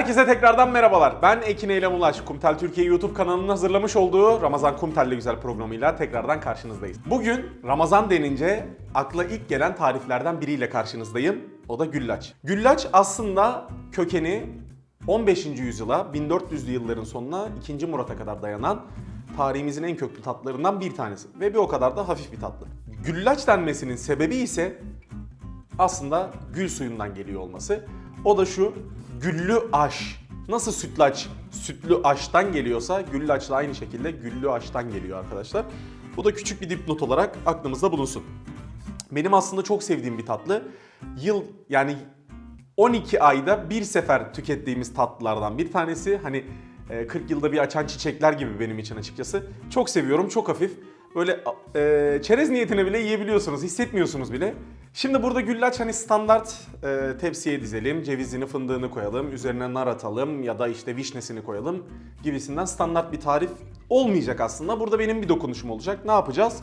Herkese tekrardan merhabalar. Ben Ekin Eylem Ulaş. Kumtel Türkiye YouTube kanalının hazırlamış olduğu Ramazan Kumtel'le güzel programıyla tekrardan karşınızdayız. Bugün Ramazan denince akla ilk gelen tariflerden biriyle karşınızdayım. O da güllaç. Güllaç aslında kökeni 15. yüzyıla, 1400'lü yılların sonuna 2. Murat'a kadar dayanan tarihimizin en köklü tatlarından bir tanesi. Ve bir o kadar da hafif bir tatlı. Güllaç denmesinin sebebi ise aslında gül suyundan geliyor olması. O da şu güllü aş. Nasıl sütlaç sütlü aştan geliyorsa güllaç da aynı şekilde güllü aştan geliyor arkadaşlar. Bu da küçük bir dipnot olarak aklımızda bulunsun. Benim aslında çok sevdiğim bir tatlı. Yıl yani 12 ayda bir sefer tükettiğimiz tatlılardan bir tanesi. Hani e, 40 yılda bir açan çiçekler gibi benim için açıkçası. Çok seviyorum, çok hafif. Böyle e, çerez niyetine bile yiyebiliyorsunuz, hissetmiyorsunuz bile. Şimdi burada güllaç hani standart e, tepsiye dizelim, cevizini, fındığını koyalım, üzerine nar atalım ya da işte vişnesini koyalım gibisinden standart bir tarif olmayacak aslında. Burada benim bir dokunuşum olacak. Ne yapacağız?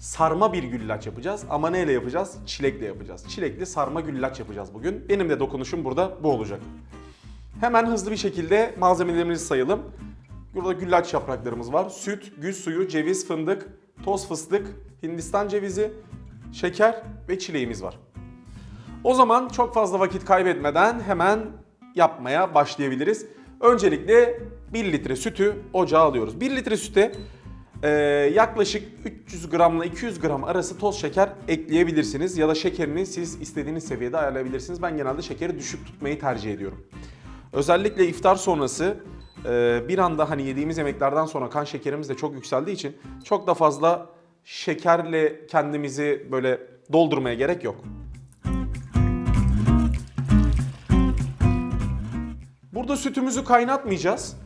sarma bir güllaç yapacağız. Ama neyle yapacağız? Çilekle yapacağız. Çilekli sarma güllaç yapacağız bugün. Benim de dokunuşum burada bu olacak. Hemen hızlı bir şekilde malzemelerimizi sayalım. Burada güllaç yapraklarımız var. Süt, gül suyu, ceviz, fındık, toz fıstık, hindistan cevizi, şeker ve çileğimiz var. O zaman çok fazla vakit kaybetmeden hemen yapmaya başlayabiliriz. Öncelikle 1 litre sütü ocağa alıyoruz. 1 litre süte ee, yaklaşık 300 gramla 200 gram arası toz şeker ekleyebilirsiniz ya da şekerini siz istediğiniz seviyede ayarlayabilirsiniz. Ben genelde şekeri düşük tutmayı tercih ediyorum. Özellikle iftar sonrası e, bir anda hani yediğimiz yemeklerden sonra kan şekerimiz de çok yükseldiği için çok da fazla şekerle kendimizi böyle doldurmaya gerek yok. Burada sütümüzü kaynatmayacağız.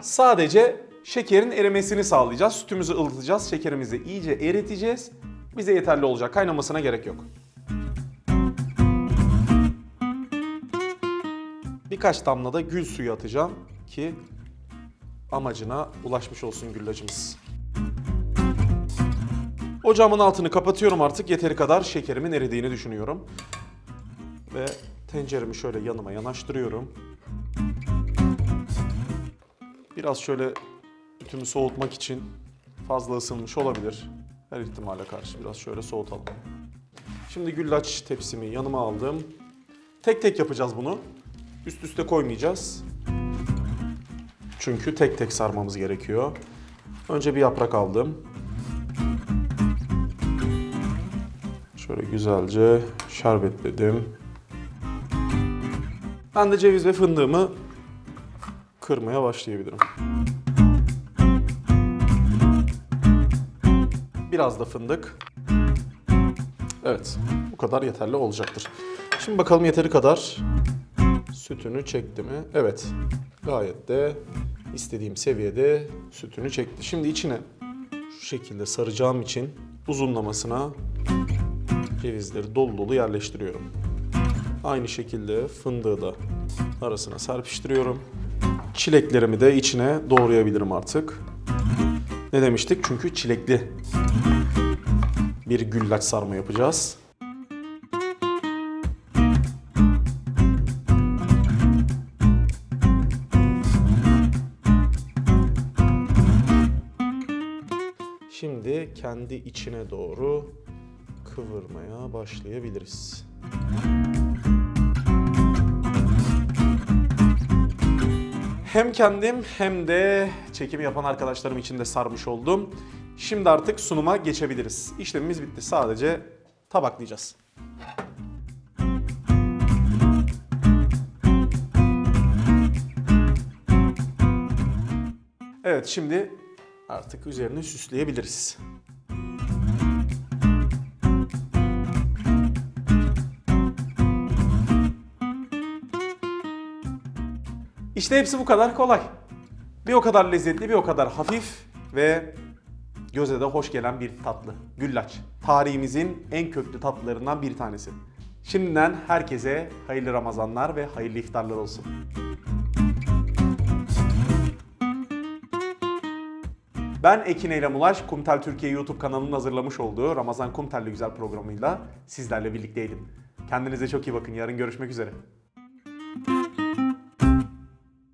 Sadece şekerin erimesini sağlayacağız. Sütümüzü ılıtacağız. Şekerimizi iyice eriteceğiz. Bize yeterli olacak. Kaynamasına gerek yok. Birkaç damla da gül suyu atacağım ki amacına ulaşmış olsun güllacımız. Ocağımın altını kapatıyorum artık. Yeteri kadar şekerimin eridiğini düşünüyorum. Ve tenceremi şöyle yanıma yanaştırıyorum. Biraz şöyle ütümü soğutmak için fazla ısınmış olabilir. Her ihtimale karşı biraz şöyle soğutalım. Şimdi güllaç tepsimi yanıma aldım. Tek tek yapacağız bunu. Üst üste koymayacağız. Çünkü tek tek sarmamız gerekiyor. Önce bir yaprak aldım. Güzelce şerbetledim. Ben de ceviz ve fındığımı kırmaya başlayabilirim. Biraz da fındık. Evet, bu kadar yeterli olacaktır. Şimdi bakalım yeteri kadar sütünü çekti mi? Evet, gayet de istediğim seviyede sütünü çekti. Şimdi içine şu şekilde saracağım için uzunlamasına cevizleri dolu dolu yerleştiriyorum. Aynı şekilde fındığı da arasına serpiştiriyorum. Çileklerimi de içine doğrayabilirim artık. Ne demiştik? Çünkü çilekli bir güllaç sarma yapacağız. Şimdi kendi içine doğru kıvırmaya başlayabiliriz. Hem kendim hem de çekim yapan arkadaşlarım için de sarmış oldum. Şimdi artık sunuma geçebiliriz. İşlemimiz bitti. Sadece tabaklayacağız. Evet şimdi artık üzerini süsleyebiliriz. İşte hepsi bu kadar kolay. Bir o kadar lezzetli, bir o kadar hafif ve göze de hoş gelen bir tatlı. Güllaç. Tarihimizin en köklü tatlılarından bir tanesi. Şimdiden herkese hayırlı Ramazanlar ve hayırlı iftarlar olsun. Ben Ekin Eylem Ulaş, Kumtel Türkiye YouTube kanalının hazırlamış olduğu Ramazan Kumtel'li güzel programıyla sizlerle birlikteydim. Kendinize çok iyi bakın. Yarın görüşmek üzere.